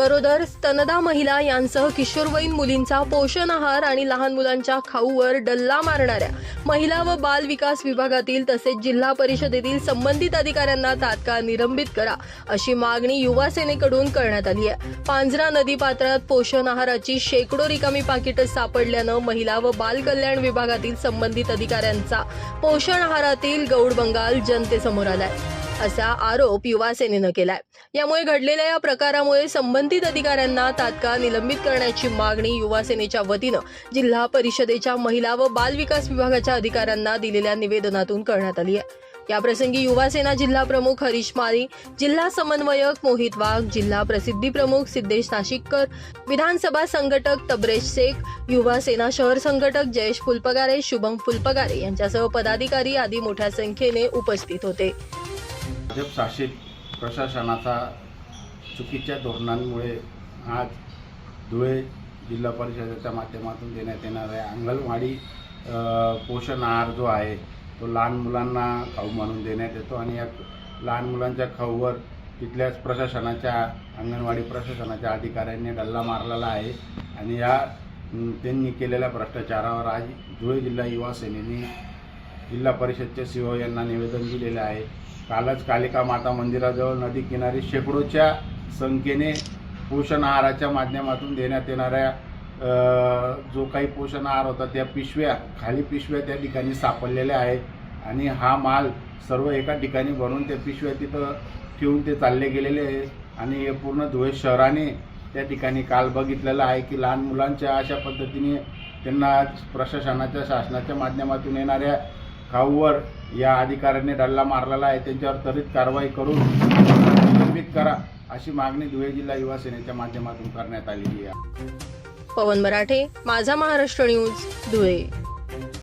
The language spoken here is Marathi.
गरोदर स्तनदा महिला यांसह किशोरवयीन मुलींचा पोषण आहार आणि लहान मुलांच्या खाऊवर डल्ला मारणाऱ्या महिला व बाल विकास विभागातील तसेच जिल्हा परिषदेतील संबंधित अधिकाऱ्यांना तात्काळ निलंबित करा अशी मागणी युवा सेनेकडून करण्यात आली आहे. पांझरा नदी पात्रात पोषण आहाराची शेकडो रिकामी पाकिटं सापडल्यानं महिला व बाल कल्याण विभागातील संबंधित अधिकाऱ्यांचा पोषण आहारातील गौड बंगाल जनतेसमोर आलाय. असा आरोप युवासेनेनं केलाय. यामुळे घडलेल्या या प्रकारामुळे संबंधित अधिकाऱ्यांना तात्काळ निलंबित करण्याची मागणी युवासेनेच्या वतीनं जिल्हा परिषदेच्या महिला व बाल विकास विभागाच्या अधिकाऱ्यांना दिलेल्या निवेदनातून करण्यात आली आहे. याप्रसंगी युवासेना जिल्हा प्रमुख हरीश मारी जिल्हा समन्वयक मोहित वाघ जिल्हा प्रसिद्धी प्रमुख सिद्धेश नाशिककर विधानसभा संघटक तबरेश शेख युवासेना शहर संघटक जयेश फुलपगारे शुभम फुलपगारे यांच्यासह पदाधिकारी आदी मोठ्या संख्येने उपस्थित होते. भाजप शासित प्रशासनाचा चुकीच्या धोरणांमुळे आज धुळे जिल्हा परिषदेच्या माध्यमातून देण्यात येणाऱ्या अंगणवाडी पोषण आहार जो आहे तो लहान मुलांना खाऊ म्हणून देण्यात येतो आणि या लहान मुलांच्या खाऊवर तिथल्याच प्रशासनाच्या अंगणवाडी प्रशासनाच्या अधिकाऱ्यांनी डल्ला मारलेला आहे आणि या त्यांनी केलेल्या भ्रष्टाचारावर आज धुळे जिल्हा युवा सेनेने जिल्हा परिषदचे सीओ यांना निवेदन दिलेलं आहे. कालच कालिका माता मंदिराजवळ नदी किनारी शेकडोच्या संख्येने पोषण आहाराच्या माध्यमातून देण्यात येणाऱ्या जो काही पोषण आहार होता त्या पिशव्या खाली पिशव्या त्या ठिकाणी सापडलेल्या आहे आणि हा माल सर्व एका ठिकाणी भरून त्या पिशव्या तिथं ठेवून ते चालले गेलेले आहे. आणि हे पूर्ण धुळे शहराने त्या ठिकाणी काल बघितलेलं आहे की लहान मुलांच्या अशा पद्धतीने त्यांना प्रशासनाच्या शासनाच्या माध्यमातून येणाऱ्या खाऊवर या अधिकाऱ्यांनी डल्ला मारलेला आहे त्यांच्यावर त्वरित कारवाई करून निलंबित करा अशी मागणी धुळे जिल्हा युवा सेनेच्या माध्यमातून करण्यात आलेली आहे. पवन मराठे माझा महाराष्ट्र न्यूज धुळे.